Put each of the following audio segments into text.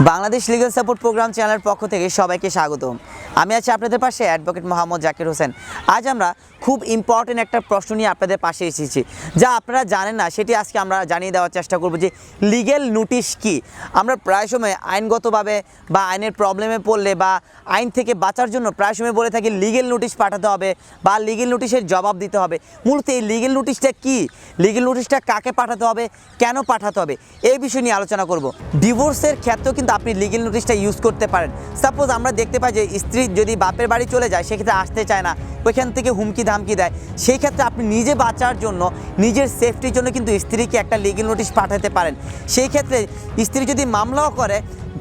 Bangladesh legal support programme চ্যানেলের পক্ষ থেকে সবাইকে স্বাগতম। আমি আছি আপনাদের পাশে অ্যাডভোকেট মোহাম্মদ জাকির হোসেন। আজ আমরা খুব ইম্পর্টেন্ট একটা প্রশ্ন নিয়ে আপনাদের পাশে এসেছি, যা আপনারা জানেন না, সেটি আজকে আমরা জানিয়ে দেওয়ার চেষ্টা করব যে লিগেল নোটিশ কি। আমরা প্রায় সময় আইনগতভাবে বা আইনের প্রবলেমে পড়লে বা আইন থেকে বাঁচার জন্য প্রায় সময় বলে থাকি লিগেল নোটিশ পাঠাতে হবে বা লিগেল নোটিশের জবাব দিতে হবে। মূলত এই লিগেল নোটিশটা কি? লিগেল নোটিশটা কাকে পাঠাতে হবে? কেন পাঠাতে হবে? এই বিষয় নিয়ে আলোচনা করব। ডিভোর্সের ক্ষেত্রেও কিন্তু আপনি লিগেল নোটিশটা ইউজ করতে পারেন। সাপোজ আমরা দেখতে পাই যে স্ত্রী যদি বাপের বাড়ি চলে যায়, সেক্ষেত্রে আসতে চায় না। ওইখান থেকে হুমকি ধামকি দেয়। সেই ক্ষেত্রে আপনি নিজে বাঁচার জন্য, নিজের সেফটির জন্য কিন্তু স্ত্রীকে একটা লিগেল নোটিশ পাঠাতে পারেন। সেই ক্ষেত্রে স্ত্রী যদি মামলাও করে,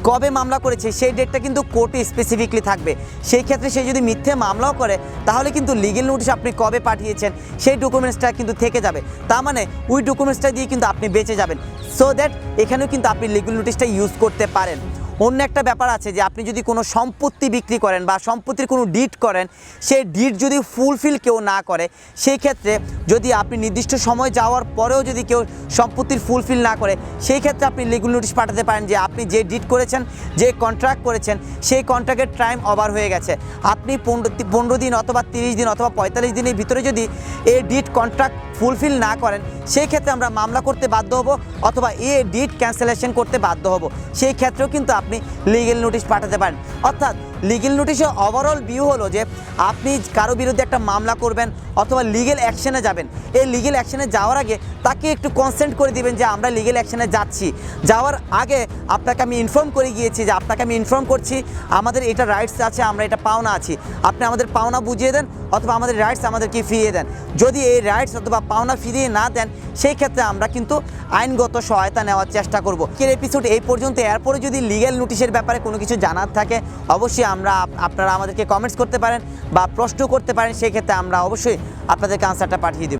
কবে মামলা করেছে, সেই ডেটটা কিন্তু কোর্টে স্পেসিফিকলি থাকবে। সেই ক্ষেত্রে সে যদি মিথ্যে মামলাও করে, তাহলে কিন্তু লিগেল নোটিশ আপনি কবে পাঠিয়েছেন, সেই ডকুমেন্টসটা কিন্তু থেকে যাবে। তার মানে ওই ডকুমেন্টসটা দিয়ে কিন্তু আপনি বেঁচে যাবেন। সো দ্যাট এখানেও কিন্তু আপনি লিগুল নোটিশটা ইউজ করতে পারেন। অন্য একটা ব্যাপার আছে যে আপনি যদি কোনো সম্পত্তি বিক্রি করেন বা সম্পত্তির কোনো ডিট করেন, সেই ডিট যদি ফুলফিল কেউ না করে, সেই ক্ষেত্রে যদি আপনি নির্দিষ্ট সময় যাওয়ার পরেও যদি কেউ সম্পত্তির ফুলফিল না করে, সেই ক্ষেত্রে আপনি লিগুল নোটিশ পাঠাতে পারেন যে আপনি যে ডিট করেছেন, যে কন্ট্রাক্ট করেছেন, সেই কন্ট্রাক্টের টাইম ওভার হয়ে গেছে। আপনি পনেরো দিন অথবা তিরিশ দিন অথবা পঁয়তাল্লিশ দিনের ভিতরে যদি এই ডিট কন্ট্রাক্ট ফুলফিল না করেন, সেই ক্ষেত্রে আমরা মামলা করতে বাধ্য হব অথবা এ ডিট ক্যান্সেলেশন করতে বাধ্য হব। সেই ক্ষেত্রেও কিন্তু আপনি লিগেল নোটিশ পাঠাতে পারেন। অর্থাৎ লিগেল নোটিশে ওভারঅল ভিউ হলো যে আপনি কারও বিরুদ্ধে একটা মামলা করবেন অথবা লিগেল অ্যাকশনে যাবেন। এই লিগেল অ্যাকশনে যাওয়ার আগে তাকে একটু কনসেন্ট করে দিবেন যে আমরা লিগেল অ্যাকশনে যাচ্ছি। যাওয়ার আগে আপনাকে আমি ইনফর্ম করে গিয়েছি যে আপনাকে আমি ইনফর্ম করছি, আমাদের এটা রাইটস আছে, আমরা এটা পাওনা আছি। আপনি আমাদের পাওনা বুঝিয়ে দেন অথবা আমাদের রাইটস আমাদেরকে ফিরিয়ে দেন। যদি এই রাইটস অথবা পাওনা ফিরিয়ে না দেন, সেই ক্ষেত্রে আমরা কিন্তু আইনগত সহায়তা নেওয়ার চেষ্টা করব। এর এপিসোড এই পর্যন্ত। এরপরে যদি লিগেল নোটিশের ব্যাপারে কোনো কিছু জানার থাকে, অবশ্যই আমরা আপ- আপনারা আমাদেরকে কমেন্টস করতে পারেন বা প্রশ্ন করতে পারেন, সেই ক্ষেত্রে আমরা অবশ্যই আপনাদেরকে আনসারটা পাঠিয়ে দেব।